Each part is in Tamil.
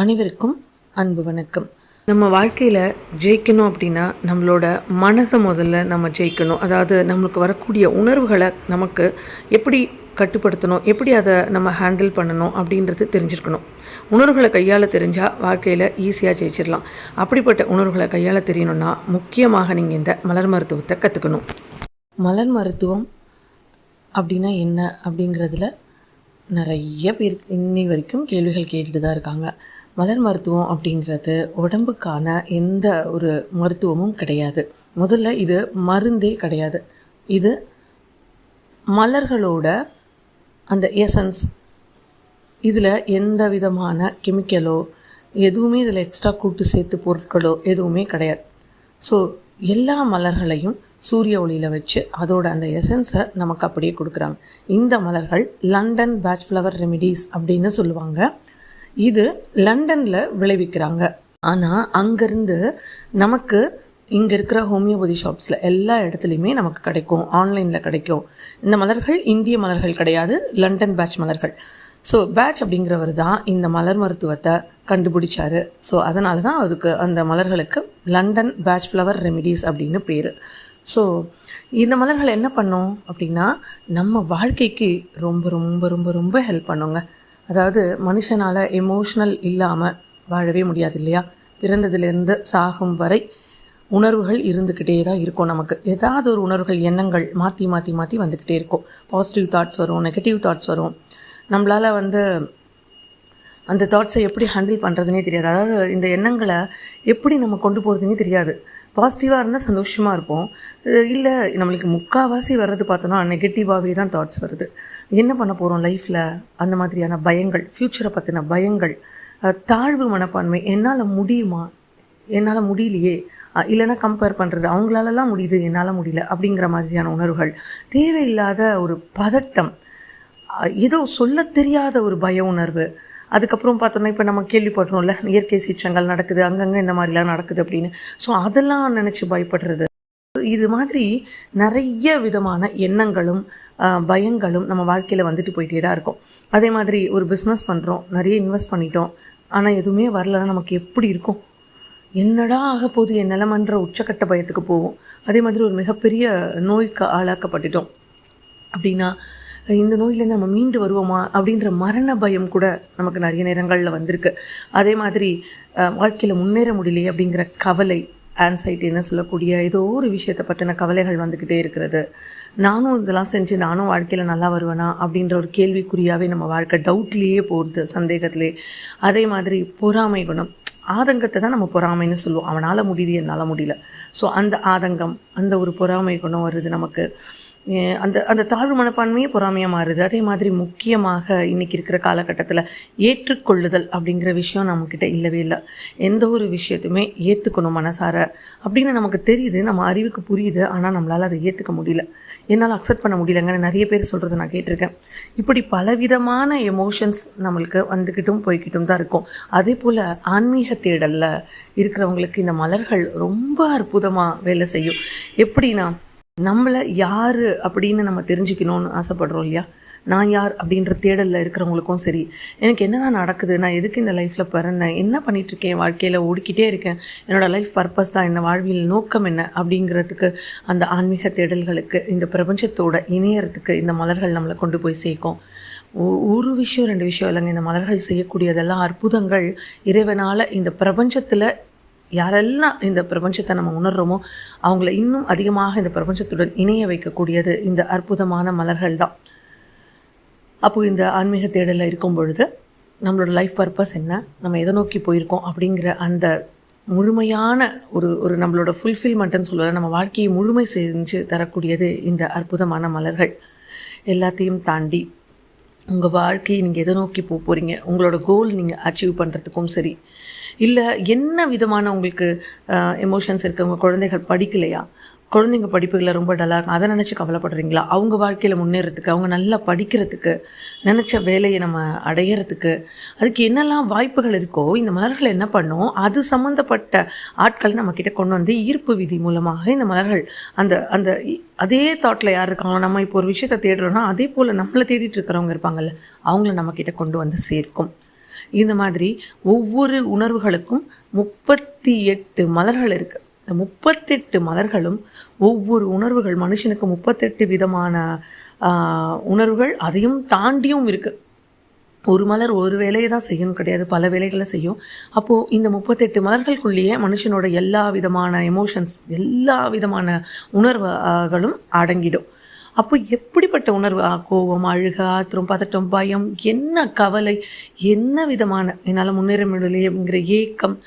அனைவருக்கும் அன்பு வணக்கம். நம்ம வாழ்க்கையில் ஜெயிக்கணும் அப்படின்னா நம்மளோட மனசை முதல்ல நம்ம ஜெயிக்கணும். அதாவது நம்மளுக்கு வரக்கூடிய உணர்வுகளை நமக்கு எப்படி கட்டுப்படுத்தணும் எப்படி அதை நம்ம ஹேண்டில் பண்ணணும் அப்படின்றது தெரிஞ்சிருக்கணும். உணர்வுகளை கையாள தெரிஞ்சால் வாழ்க்கையில் ஈஸியாக ஜெயிச்சிடலாம். அப்படிப்பட்ட உணர்வுகளை கையாள தெரியணும்னா முக்கியமாக நீங்கள் இந்த மலர் மருத்துவத்தை கற்றுக்கணும் மலர் மருத்துவம் அப்படின்னா என்ன அப்படிங்கிறதுல நிறைய பேர் இன்னி வரைக்கும் கேள்விகள் கேட்டுட்டு தான் இருக்காங்க. மலர் மருத்துவம் அப்படிங்கிறது உடம்புக்கான எந்த ஒரு மருத்துவமும் கிடையாது. முதல்ல இது மருந்தே கிடையாது. இது மலர்களோட அந்த எசன்ஸ் இதில் எந்த விதமான கெமிக்கலோ எதுவுமே இதில் எக்ஸ்ட்ரா கூட்டு சேர்த்து பொருட்களோ எதுவுமே கிடையாது. ஸோ எல்லா மலர்களையும் சூரிய ஒளியில் வச்சு அதோட அந்த எசன்ஸை நமக்கு அப்படியே கொடுக்குறாங்க. இந்த மலர்கள் லண்டன் பேட்ச் ஃப்ளவர் ரெமிடிஸ் அப்படின்னு சொல்லுவாங்க. இது லண்டனில் விளைவிக்கிறாங்க. ஆனால் அங்கேருந்து நமக்கு இங்கே இருக்கிற ஹோமியோபதி ஷாப்ஸில் எல்லா இடத்துலையுமே நமக்கு கிடைக்கும். ஆன்லைனில் கிடைக்கும். இந்த மலர்கள் இந்திய மலர்கள் கிடையாது லண்டன் பேட்ச் மலர்கள். ஸோ பேட்ச் அப்படிங்கிறவர் தான் இந்த மலர் மருத்துவத்தை கண்டுபிடிச்சாரு. ஸோ அதனால தான் அதுக்கு அந்த மலர்களுக்கு லண்டன் பேட்ச் ஃப்ளவர் ரெமிடிஸ் அப்படின்னு பேர். ஸோ இந்த மலர்கள் என்ன பண்ணும் அப்படின்னா நம்ம வாழ்க்கைக்கு ரொம்ப ரொம்ப ரொம்ப ரொம்ப ஹெல்ப் பண்ணுங்க. அதாவது மனுஷனால் எமோஷ்னல் இல்லாமல் வாழவே முடியாது இல்லையா பிறந்ததுலேருந்து சாகும் வரை உணர்வுகள் இருந்துக்கிட்டே தான் இருக்கும் நமக்கு. ஏதாவது ஒரு உணர்வுகள் எண்ணங்கள் மாற்றி மாற்றி மாற்றி வந்துக்கிட்டே இருக்கும். பாசிட்டிவ் தாட்ஸ் வரும் நெகட்டிவ் தாட்ஸ் வரும். நம்மளால் வந்து அந்த தாட்ஸை எப்படி ஹேண்டில் பண்ணுறதுனே தெரியாது. அதாவது இந்த எண்ணங்களை எப்படி நம்ம கொண்டு போகிறதுனே தெரியாது. பாசிட்டிவாக இருந்தால் சந்தோஷமாக இருப்போம். இல்லை நம்மளுக்கு முக்கால்வாசி வர்றது பார்த்தோன்னா நெகட்டிவாகவே தான் தாட்ஸ் வருது. என்ன பண்ண போகிறோம் லைஃப்பில் அந்த மாதிரியான பயங்கள் ஃப்யூச்சரை பற்றின பயங்கள் தாழ்வு மனப்பான்மை என்னால் முடியுமா? என்னால் முடியலையே. இல்லைனா இல்லைன்னா கம்பேர் பண்ணுறது அவங்களாலலாம் முடியுது என்னால் முடியல அப்படிங்கிற மாதிரியான உணர்வுகள். தேவையில்லாத ஒரு பதட்டம் ஏதோ சொல்ல தெரியாத ஒரு பய உணர்வு அதுக்கப்புறம் பார்த்தோன்னா இப்போ நம்ம கேள்விப்படுறோம்ல இயற்கை சீற்றங்கள் நடக்குது அங்கங்கே இந்த மாதிரிலாம் நடக்குது அப்படின்னு. ஸோ அதெல்லாம் நினச்சி பயப்படுறது. இது மாதிரி நிறைய விதமான எண்ணங்களும் பயங்களும் நம்ம வாழ்க்கையில் வந்துட்டு போயிட்டே தான் இருக்கும். அதே மாதிரி ஒரு பிஸ்னஸ் பண்ணுறோம் நிறைய இன்வெஸ்ட் பண்ணிட்டோம் ஆனால் எதுவுமே வரலன்னா நமக்கு எப்படி இருக்கும்? என்னடா ஆக போகுது? என் நிலமன்ற உச்சக்கட்ட பயத்துக்கு போவோம். அதே மாதிரி ஒரு மிகப்பெரிய நோய்க்கு ஆளாக்கப்பட்டுட்டோம். அப்படின்னா இந்த நோயிலேருந்து நம்ம மீண்டு வருவோமா அப்படின்ற மரண பயம் கூட நமக்கு நிறைய நேரங்களில் வந்திருக்கு. அதே மாதிரி வாழ்க்கையில் முன்னேற முடியலையே அப்படிங்கிற கவலை ஆன்சைட்டின்னு சொல்லக்கூடிய ஏதோ ஒரு விஷயத்தை பற்றின கவலைகள் வந்துக்கிட்டே இருக்கிறது. நானும் இதெல்லாம் செஞ்சு நானும் வாழ்க்கையில் நல்லா வருவேனா அப்படின்ற ஒரு கேள்விக்குறியாகவே நம்ம வாழ்க்கை டவுட்லேயே போகிறது சந்தேகத்திலே. அதே மாதிரி பொறாமை குணம். ஆதங்கத்தை தான் நம்ம பொறாமைன்னு சொல்லுவோம். அவனால் முடியுது என்னால் முடியல. ஸோ அந்த ஆதங்கம் அந்த ஒரு பொறாமை குணம் வருது நமக்கு. அந்த அந்த தாழ்வு மனப்பான்மையே பொறாமையாக மாறுது. அதே மாதிரி முக்கியமாக இன்றைக்கி இருக்கிற காலகட்டத்தில் ஏற்றுக்கொள்ளுதல் அப்படிங்கிற விஷயம் நம்மக்கிட்ட இல்லவே இல்லை. எந்த ஒரு விஷயத்தையுமே ஏற்றுக்கணும் மனசார. அப்படின்னு நமக்கு தெரியுது நம்ம அறிவுக்கு புரியுது ஆனால் நம்மளால் அதை ஏற்றுக்க முடியல. என்னால் அக்செப்ட் பண்ண முடியலங்கன்னு நிறைய பேர் சொல்கிறத நான் கேட்டிருக்கேன். இப்படி பலவிதமான எமோஷன்ஸ் நம்மளுக்கு வந்துக்கிட்டும் போய்கிட்டும் தான் இருக்கும். அதே போல் ஆன்மீக தேடலில் இருக்கிறவங்களுக்கு இந்த மலர்கள் ரொம்ப அற்புதமாக வேலை செய்யும். எப்படின்னா நம்மளை யார் அப்படின்னு நம்ம தெரிஞ்சுக்கணும்னு ஆசைப்படுறோம் இல்லையா? நான் யார் அப்படின்ற தேடலில் இருக்கிறவங்களுக்கும் சரி எனக்கு என்னதான் நடக்குது? நான் எதுக்கு இந்த லைஃப்பில் பிறந்தேன்? என்ன பண்ணிகிட்டு இருக்கேன்? வாழ்க்கையில் ஓடிக்கிட்டே இருக்கேன். என்னோடய லைஃப் பர்பஸ் தான் என்ன வாழ்வியல் நோக்கம் என்ன? அப்படிங்கிறதுக்கு அந்த ஆன்மீக தேடல்களுக்கு இந்த பிரபஞ்சத்தோட இணையறதுக்கு இந்த மலர்கள் நம்மளை கொண்டு போய் சேர்க்கும். ஒரு விஷயம் ரெண்டு விஷயம் இல்லைங்க. இந்த மலர்கள் செய்யக்கூடியதெல்லாம் அற்புதங்கள். இறைவனால் இந்த பிரபஞ்சத்தில் யாரெல்லாம் இந்த பிரபஞ்சத்தை நம்ம உணர்கிறோமோ அவங்கள இன்னும் அதிகமாக இந்த பிரபஞ்சத்துடன் இணைய வைக்கக்கூடியது இந்த அற்புதமான மலர்கள் தான். அப்போ இந்த ஆன்மீக தேடலில் இருக்கும் பொழுது நம்மளோட லைஃப் பர்பஸ் என்ன நம்ம எதை நோக்கி போயிருக்கோம் அப்படிங்கிற அந்த முழுமையான ஒரு ஒரு நம்மளோட ஃபுல்ஃபில்மெண்ட்டுன்னு சொல்லலாம் நம்ம வாழ்க்கையை முழுமை செஞ்சு தரக்கூடியது இந்த அற்புதமான மலர்கள். எல்லாத்தையும் தாண்டி உங்கள் வாழ்க்கையை நீங்கள் எதை நோக்கி போக போகிறீங்க உங்களோட கோல் நீங்கள் அச்சீவ் பண்ணுறதுக்கும் சரி இல்லை என்ன விதமான உங்களுக்கு எமோஷன்ஸ் இருக்குது உங்கள் குழந்தைகள் படிக்கலையா? குழந்தைங்க படிப்புகளில் ரொம்ப டல்லாக இருக்கும். அதை நினச்சி கவலைப்படுறீங்களா? அவங்க வாழ்க்கையில் முன்னேறதுக்கு அவங்க நல்லா படிக்கிறதுக்கு நினச்ச வேலையை நம்ம அடையிறதுக்கு அதுக்கு என்னெல்லாம் வாய்ப்புகள் இருக்கோ இந்த மலர்கள் என்ன பண்ணும்? அது சம்மந்தப்பட்ட ஆட்களை நம்மக்கிட்ட கொண்டு வந்து ஈர்ப்பு விதி மூலமாக இந்த மலர்கள் அந்த அந்த அதே தாட்டில் யார் இருக்காங்களோ நம்ம இப்போ ஒரு விஷயத்தை தேடுறோன்னா அதே போல் நம்மளை தேடிட்டு இருக்கிறவங்க இருப்பாங்கல்ல அவங்கள நம்மக்கிட்ட கொண்டு வந்து சேர்க்கும். இந்த மாதிரி ஒவ்வொரு உணர்வுகளுக்கும் முப்பத்தி எட்டு மலர்கள் இருக்குது இந்த முப்பத்தெட்டு மலர்களும் ஒவ்வொரு உணர்வுகள் மனுஷனுக்கு முப்பத்தெட்டு விதமான ஆஹ், உணர்வுகள் அதையும் தாண்டியும் இருக்குது ஒரு மலர் ஒரு வேலையை தான் செய்யணும் கிடையாது. பல வேலைகளை செய்யும். அப்போது இந்த முப்பத்தெட்டு மலர்களுக்குள்ளேயே மனுஷனோட எல்லா விதமான எமோஷன்ஸ் எல்லா விதமான உணர்வுகளும் அடங்கிடும். அப்போ எப்படிப்பட்ட உணர்வு? ஆ, கோபம் அழுக ஆத்திரம் பதட்டம் பயம் என்ன கவலை என்ன விதமான என்னால் முன்னேற முடியலையேங்கிற ஏக்கம்.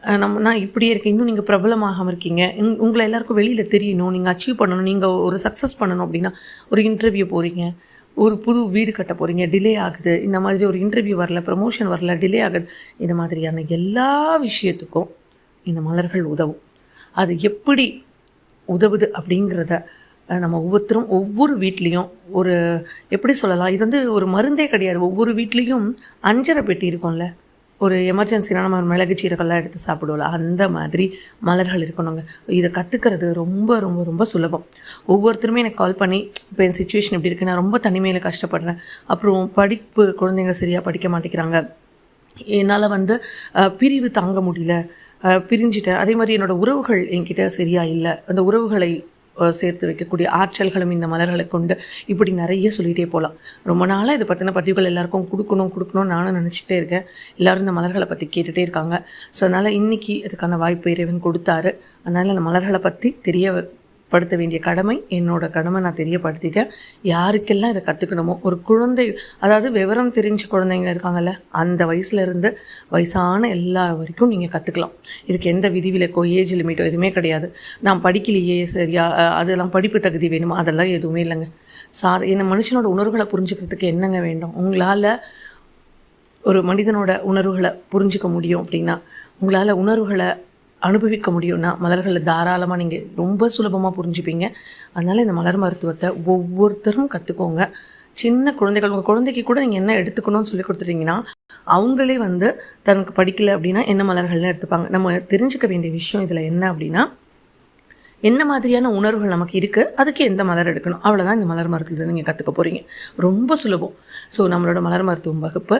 நம்ம நான் இப்படியே இருக்கேன். இன்னும் நீங்கள் பிரபலமாகாமல் இருக்கீங்க. உங்- உங்களை எல்லாருக்கும் வெளியில் தெரியணும். நீங்கள் அச்சீவ் பண்ணணும். நீங்கள் ஒரு சக்ஸஸ் பண்ணணும் அப்படின்னா ஒரு இன்டர்வியூ போகிறீங்க ஒரு புது வீடு கட்ட போகிறீங்க டிலே ஆகுது. இந்த மாதிரி ஒரு இன்டர்வியூ வரல ப்ரமோஷன் வரல டிலே ஆகுது. இந்த மாதிரியான எல்லா விஷயத்துக்கும் இந்த மலர்கள் உதவும். அது எப்படி உதவுது அப்படிங்கிறத நம்ம ஒவ்வொருத்தரும் ஒவ்வொரு வீட்லேயும் ஒரு எப்படி சொல்லலாம் இது வந்து ஒரு மருந்தே கிடையாது. ஒவ்வொரு வீட்லேயும் அஞ்சரை பெட்டி இருக்கும்ல. ஒரு எமர்ஜென்சினா நம்ம மிளகு சீரகெல்லாம் எடுத்து சாப்பிடுவோம்ல. அந்த மாதிரி மலர்கள் இருக்கணுங்க. இதை கற்றுக்கிறது ரொம்ப ரொம்ப ரொம்ப சுலபம். ஒவ்வொருத்தருமே எனக்கு கால் பண்ணி இப்போ என் சுச்சுவேஷன் எப்படி இருக்குது நான் ரொம்ப தனிமையில் கஷ்டப்படுறேன். அப்புறம் படிப்பு குழந்தைங்க சரியாக படிக்க மாட்டேங்கிறாங்க. என்னால் வந்து பிரிவு தாங்க முடியல. பிரிஞ்சிட்டேன். அதே மாதிரி என்னோட உறவுகள் என்கிட்ட சரியாக இல்லை. அந்த உறவுகளை சேர்த்து வைக்கக்கூடிய ஆற்றல்களும் இந்த மலர்களை கொண்டு இப்படி நிறைய சொல்லிகிட்டே போகலாம் ரொம்ப நாளாக இதை பற்றின பதிவுகள் எல்லாருக்கும் கொடுக்கணும் கொடுக்கணும்னு நானும் நினச்சிக்கிட்டே இருக்கேன். எல்லாரும் இந்த மலர்களை பற்றி கேட்டுகிட்டே இருக்காங்க. ஸோ அதனால் இன்றைக்கி அதுக்கான வாய்ப்பு இறைவன் கொடுத்தாரு. அதனால் இந்த மலர்களை பற்றி தெரிய படுத்த வேண்டிய கடமை என்னோட கடமை நான் தெரியப்படுத்திட்டேன். யாருக்கெல்லாம் இதை கற்றுக்கணுமோ ஒரு குழந்தை அதாவது விவரம் தெரிஞ்ச குழந்தைங்க இருக்காங்கல்ல அந்த வயசுல இருந்து வயசான எல்லா வரைக்கும் நீங்கள் கற்றுக்கலாம் இதுக்கு எந்த விதிவிலக்கோ ஏஜ் லிமிட்டோ எதுவுமே கிடையாது. நான் படிக்கலையே சரியா? அதெல்லாம் படிப்பு தகுதி வேணுமா? அதெல்லாம் எதுவுமே இல்லைங்க. சா என்ன மனுஷனோட உணர்வுகளை புரிஞ்சுக்கிறதுக்கு என்னங்க வேண்டும்? உங்களால் ஒரு மனிதனோட உணர்வுகளை புரிஞ்சுக்க முடியும் அப்படின்னா உங்களால் உணர்வுகளை அனுபவிக்க முடியும்னா மலர்களை தாராளமாக நீங்கள் ரொம்ப சுலபமாக புரிஞ்சுப்பீங்க. அதனால் இந்த மலர் மருத்துவத்தை ஒவ்வொருத்தரும் கற்றுக்கோங்க சின்ன குழந்தைகள் உங்கள் குழந்தைக்கு கூட நீங்கள் என்ன எடுத்துக்கணும்னு சொல்லி கொடுத்துட்டீங்கன்னா அவங்களே வந்து தனக்கு படிக்கலை அப்படின்னா என்ன மலர்கள்னு எடுத்துப்பாங்க? நம்ம தெரிஞ்சுக்க வேண்டிய விஷயம் இதில் என்ன அப்படின்னா என்ன மாதிரியான உணர்வுகள் நமக்கு இருக்குது அதுக்கு எந்த மலர் எடுக்கணும்? அவ்வளோதான் இந்த மலர் மருத்துவத்தை நீங்கள் கற்றுக்க போகிறீங்க ரொம்ப சுலபம். ஸோ நம்மளோட மலர் மருத்துவம் வகுப்பு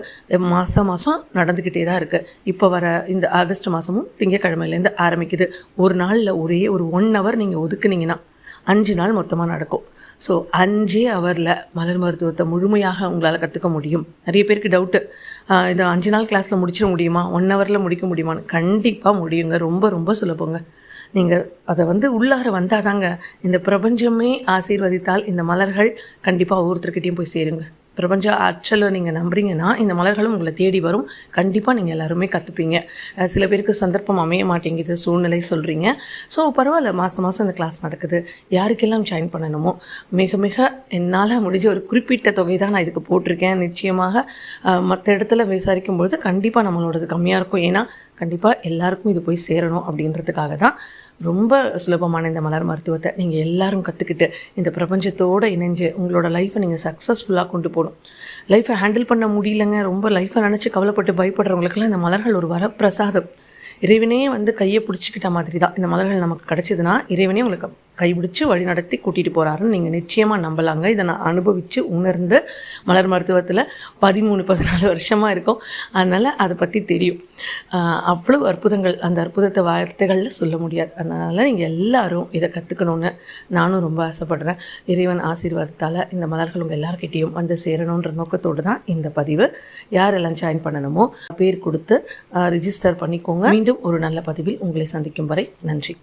மாதம் மாதம் நடந்துக்கிட்டே தான் இருக்குது இப்போ வர இந்த ஆகஸ்ட் மாதமும் திங்கக்கிழமையிலேருந்து ஆரம்பிக்குது. ஒரு நாளில் ஒரே ஒரு ஒன் ஹவர் நீங்கள் ஒதுக்குனீங்கன்னா அஞ்சு நாள் மொத்தமாக நடக்கும். ஸோ அஞ்சே ஹவரில் மலர் மருத்துவத்தை முழுமையாக உங்களால் கற்றுக்க முடியும். நிறைய பேருக்கு டவுட்டு இதை அஞ்சு நாள் கிளாஸில் முடிச்சிட முடியுமா? ஒன் ஹவரில் முடிக்க முடியுமான்னு கண்டிப்பாக முடியுங்க. ரொம்ப ரொம்ப சுலபங்க. நீங்கள் அதை வந்து உள்ளார வந்தாதாங்க இந்த பிரபஞ்சமே ஆசீர்வதித்தால் இந்த மலர்கள் கண்டிப்பாக ஒவ்வொருத்தர்கிட்டையும் போய் சேருங்க. பிரபஞ்ச ஆற்றலை நீங்கள் நம்புறீங்கன்னா இந்த மலர்களும் உங்களை தேடி வரும். கண்டிப்பாக நீங்கள் எல்லாருமே கற்றுப்பீங்க சில பேருக்கு சந்தர்ப்பம் அமைய மாட்டேங்குது சூழ்நிலை சொல்கிறீங்க ஸோ பரவாயில்ல மாதம் மாதம் இந்த கிளாஸ் நடக்குது. யாருக்கெல்லாம் ஜாயின் பண்ணணுமோ? மிக மிக என்னால் முடிஞ்ச ஒரு குறிப்பிட்ட தொகை தான் நான் இதுக்கு போட்டிருக்கேன். நிச்சயமாக மற்ற இடத்துல விசாரிக்கும் பொழுது கண்டிப்பாக நம்மளோடது கம்மியாக இருக்கும். ஏன்னா கண்டிப்பாக எல்லாருக்கும் இது போய் சேரணும் அப்படின்றதுக்காக தான் ரொம்ப சுலபமான இந்த மலர் மருத்துவத்தை நீங்கள் எல்லாரும் கற்றுக்கிட்டு இந்த பிரபஞ்சத்தோடு இணைஞ்சு உங்களோட லைஃப்பை நீங்கள் சக்ஸஸ்ஃபுல்லாக கொண்டு போகணும். லைஃப்பை ஹேண்டில் பண்ண முடியலங்க. ரொம்ப லைஃப்பை நினச்சி கவலைப்பட்டு பயப்படுறவங்களுக்கெல்லாம் இந்த மலர்கள் ஒரு வரப்பிரசாதம். இறைவனே வந்து கையை பிடிச்சிக்கிட்ட மாதிரி தான் இந்த மலர்கள் நமக்கு கிடச்சிதுன்னா இறைவனே உங்களுக்கு கைப்பிடிச்சு வழி நடத்தி கூட்டிகிட்டு போகிறாருன்னு நீங்கள் நிச்சயமாக நம்பலாங்க. இதை நான் அனுபவித்து உணர்ந்து மலர் மருத்துவத்தில் பதிமூணு பதினாலு வருஷமாக இருக்கும். அதனால் அதை பற்றி தெரியும். அவ்வளோ அற்புதங்கள் அந்த அற்புதத்தை வார்த்தைகளில் சொல்ல முடியாது. அதனால் நீங்கள் எல்லோரும் இதை கற்றுக்கணுன்னு நானும் ரொம்ப ஆசைப்படுறேன். இறைவன் ஆசீர்வாதத்தால் இந்த மலர்கள் உங்கள் எல்லாருக்கிட்டேயும் வந்து சேரணுன்ற நோக்கத்தோடு தான் இந்த பதிவு. யாரெல்லாம் ஜாயின் பண்ணணுமோ பேர் கொடுத்து ரிஜிஸ்டர் பண்ணிக்கோங்க. மீண்டும் ஒரு நல்ல பதிவில் உங்களை சந்திக்கும் வரை நன்றி.